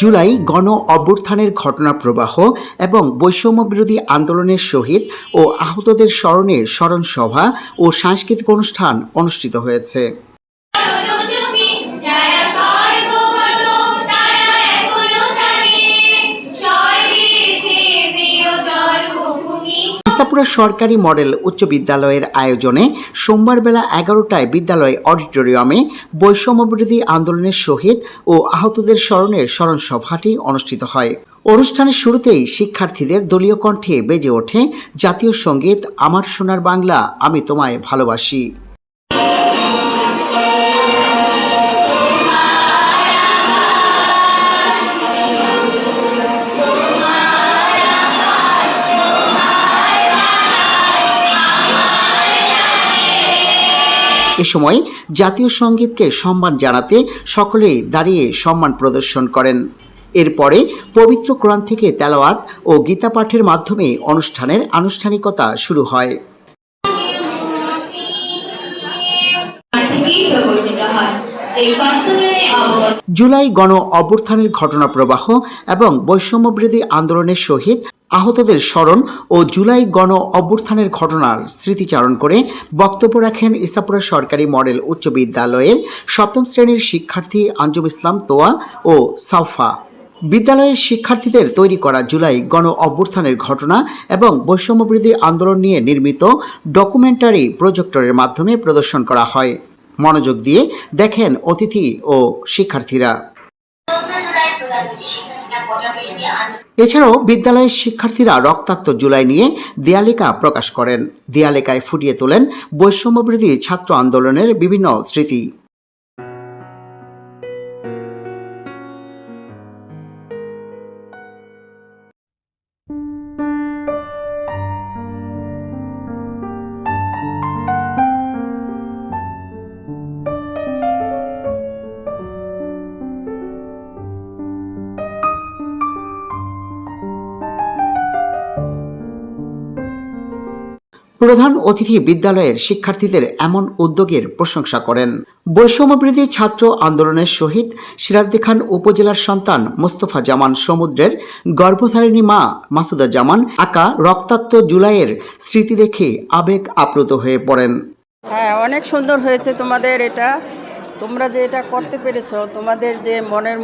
জুলাই গণ অভ্যুত্থানের ঘটনা প্রবাহ এবং বৈষম্য বিরোধী আন্দোলনের শহীদ ও আহতদের স্মরণে স্মরণ সভা ও সাংস্কৃতিক অনুষ্ঠান অনুষ্ঠিত হয়েছে। জন্মভূমি সরকারি মডেল উচ্চ বিদ্যালয়ের আয়োজনে সোমবার বেলা এগারোটায় বিদ্যালয় অডিটোরিয়ামে বৈষম্য বিরোধী আন্দোলনের শহীদ ও আহতদের স্মরণে স্মরণ সভাটি অনুষ্ঠিত হয়। অনুষ্ঠানের শুরুতেই শিক্ষার্থীদের দলীয় কণ্ঠে বেজে ওঠে, জাতীয় সংগীত, আমার সোনার বাংলা, আমি তোমায় ভালোবাসি। এ সময় জাতীয় সঙ্গীতকে সম্মান জানাতে সকলেই দাঁড়িয়ে সম্মান প্রদর্শন করেন। এরপরে পবিত্র কোরআন থেকে তেলাওয়াত ও গীতা পাঠের মাধ্যমে অনুষ্ঠানের আনুষ্ঠানিকতা শুরু হয়। জুলাই গণ অভ্যুত্থানের ঘটনা প্রবাহ এবং বৈষম্য বিরোধী আন্দোলনের শহীদ আহতদের স্মরণ ও জুলাই গণ অভ্যুত্থানের ঘটনার স্মৃতিচারণ করে বক্তব্য রাখেন ইসাপুরা সরকারি মডেল উচ্চ বিদ্যালয়ের সপ্তম শ্রেণির শিক্ষার্থী আঞ্জুম ইসলাম তোয়া ও সাউফা বিদ্যালয়ের শিক্ষার্থীদের তৈরি করা জুলাই গণ অভ্যুত্থানের ঘটনা এবং বৈষম্য বিরোধী আন্দোলন নিয়ে নির্মিত ডকুমেন্টারি প্রজেক্টরের মাধ্যমে প্রদর্শন করা হয়। মনোযোগ দিয়ে দেখেন অতিথি ও শিক্ষার্থীরা। এছাড়াও বিদ্যালয়ের শিক্ষার্থীরা রক্তাক্ত জুলাই নিয়ে দেয়ালিকা প্রকাশ করেন। দেয়ালিকায় ফুটিয়ে তোলেন বৈষম্য বিরোধী ছাত্র আন্দোলনের বিভিন্ন স্মৃতি। প্রধান অতিথি বিদ্যালয়ের শিক্ষার্থীদের এমন উদ্যোগের প্রশংসা করেন। বৈষম্যবৃদ্ধি ছাত্র আন্দোলনের শহীদ সিরাজদি খান উপজেলার সন্তান মোস্তফা জামান সমুদ্রের গর্ভধারিণী মা মাসুদা জামান আঁকা রক্তাক্ত জুলাইয়ের স্মৃতি দেখে আবেগ আপ্লুত হয়ে পড়েন। হ্যাঁ অনেক সুন্দর হয়েছে তোমাদের এটা। তোমরা যে এটা করতে পেরেছ, তোমাদের যে মনের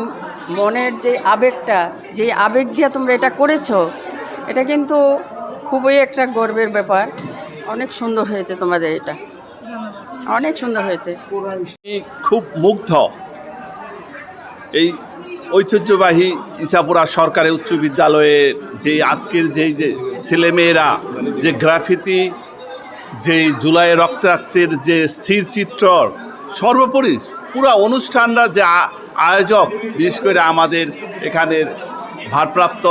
মনের যে আবেগটা, যে আবেগ দিয়ে তোমরা এটা করেছ, এটা কিন্তু খুবই একটা গর্বের ব্যাপার। অনেক সুন্দর হয়েছে তোমাদের এটা। অনেক সুন্দর হয়েছে। খুব মুগ্ধ। এই ঐতিহ্যবাহী ইসাপুরা সরকারি উচ্চ বিদ্যালয়ের যে আজকের যেই যে ছেলেমেয়েরা, যে গ্রাফিতি, যে জুলাই রক্তাক্তের যে স্থির চিত্র, সর্বোপরি পুরো অনুষ্ঠানরা যে আয়োজক, বিশেষ করে আমাদের এখানের ভারপ্রাপ্ত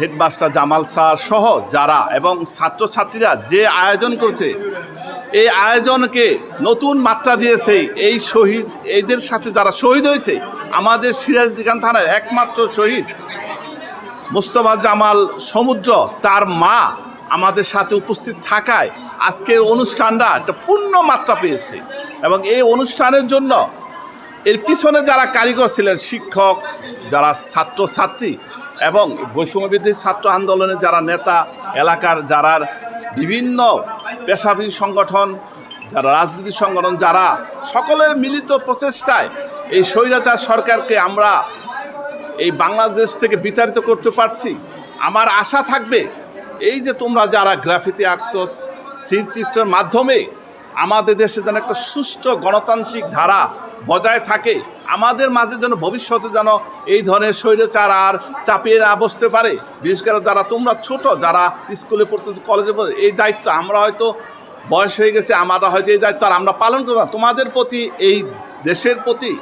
হেডমাস্টার জামাল স্যার সহ যারা এবং ছাত্রছাত্রীরা যে আয়োজন করছে, এই আয়োজনকে নতুন মাত্রা দিয়েছে এই শহীদ, এদের সাথে যারা শহীদ হয়েছে, আমাদের সিরাজদিগান থানার একমাত্র শহীদ মুস্তফা জামাল সমুদ্র, তার মা আমাদের সাথে উপস্থিত থাকায় আজকের অনুষ্ঠানটা একটা পূর্ণ মাত্রা পেয়েছে এবং এই অনুষ্ঠানের জন্য এর পিছনে যারা কারিগর ছিলেন, শিক্ষক, যারা ছাত্রছাত্রী এবং বৈষম্যবিদ্যুৎ ছাত্র আন্দোলনের যারা নেতা, এলাকার যারা বিভিন্ন পেশাজীবী সংগঠন, যারা রাজনৈতিক সংগঠন, যারা সকলের মিলিত প্রচেষ্টায় এই স্বৈরাচার সরকারকে আমরা এই বাংলাদেশ থেকে বিতাড়িত করতে পারছি। আমার আশা থাকবে, এই যে তোমরা যারা গ্রাফিতি আঁকছো স্থিরচিত্রের মাধ্যমে আমাদের দেশে যেন একটা সুষ্ঠু গণতান্ত্রিক ধারা বজায় থাকে। আমাদের মাঝে যেন ভবিষ্যতে যেন এই ধরনের স্বৈরাচার আর চাপিয়ে না বসতে পারে। বিশেষ করে যারা তোমরা ছোট, যারা স্কুলে পড়ছো, কলেজে পড়ছো, এই দায়িত্ব আমরা হয়তো বয়স হয়ে গেছে আমরা হয়তো এই দায়িত্ব আর আমরা পালন করব তোমাদের প্রতি এই দেশের প্রতি,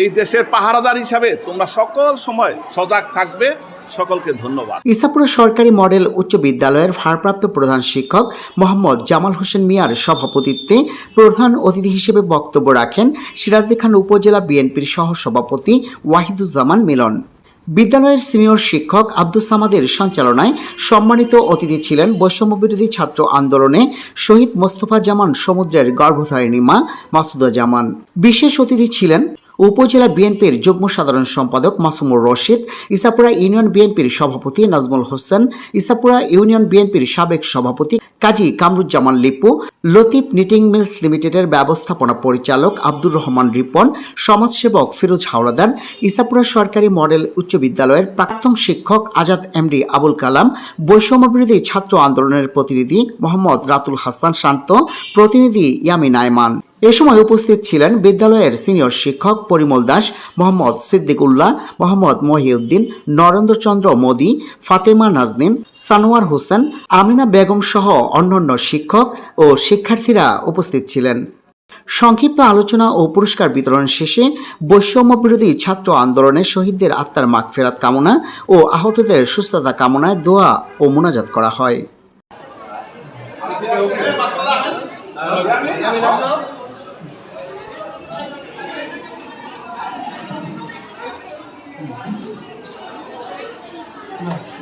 এই দেশের পাহারাদার হিসাবে তোমরা সকল সময় সজাগ থাকবে। সকলকে ধন্যবাদ। ইসাপুরা সরকারি মডেল উচ্চ বিদ্যালয়ের ভারপ্রাপ্ত প্রধান শিক্ষক মোহাম্মদ জামাল হোসেন মিয়ার সভাপতিত্বে প্রধান অতিথি হিসেবে বক্তব্য রাখেন সিরাজদি খান উপজেলা বিএনপির সহসভাপতি ওয়াহিদুজ্জামান মিলন। বিদ্যালয়ের সিনিয়র শিক্ষক আব্দুস সামাদের সঞ্চালনায় সম্মানিত অতিথি ছিলেন বৈষম্য বিরোধী ছাত্র আন্দোলনে শহীদ মোস্তফা জামান সমুদ্রের গর্ভধারিণী মা মাসুদা জামান। বিশেষ অতিথি ছিলেন উপজেলা বিএনপির যুগ্ম সাধারণ সম্পাদক মাসুমুর রশিদ, ইসাপুরা ইউনিয়ন বিএনপির সভাপতি নাজমুল হোসেন, ইসাপুরা ইউনিয়ন বিএনপির সাবেক সভাপতি কাজী কামরুজ্জামান লিপু, লতিফ নিটিং মিলস লিমিটেডের ব্যবস্থাপনা পরিচালক আব্দুর রহমান রিপন, সমাজসেবক ফিরোজ হাওলাদার, ইসাপুরা সরকারি মডেল উচ্চ বিদ্যালয়ের প্রাক্তন শিক্ষক আজাদ এমডি আবুল কালাম, বৈষম্যবিরোধী ছাত্র আন্দোলনের প্রতিনিধি মোহাম্মদ রাতুল হাসান শান্ত, প্রতিনিধি ইয়ামিন আয়মান। এ সময় উপস্থিত ছিলেন বিদ্যালয়ের সিনিয়র শিক্ষক পরিমল দাস, মোহাম্মদ সিদ্দিকুল্লাহ, মোহাম্মদ মহিউদ্দিন, নরেন্দ্রচন্দ্র মোদী, ফাতেমা নাজনীন, সানোয়ার হোসেন, আমিনা বেগম সহ অন্যান্য শিক্ষক ও শিক্ষার্থীরা উপস্থিত ছিলেন। সংক্ষিপ্ত আলোচনা ও পুরস্কার বিতরণ শেষে বৈষম্য বিরোধী ছাত্র আন্দোলনে শহীদদের আত্মার মাগফেরাত কামনা ও আহতদের সুস্থতা কামনায় দোয়া ও মোনাজাত করা হয়। Nossa.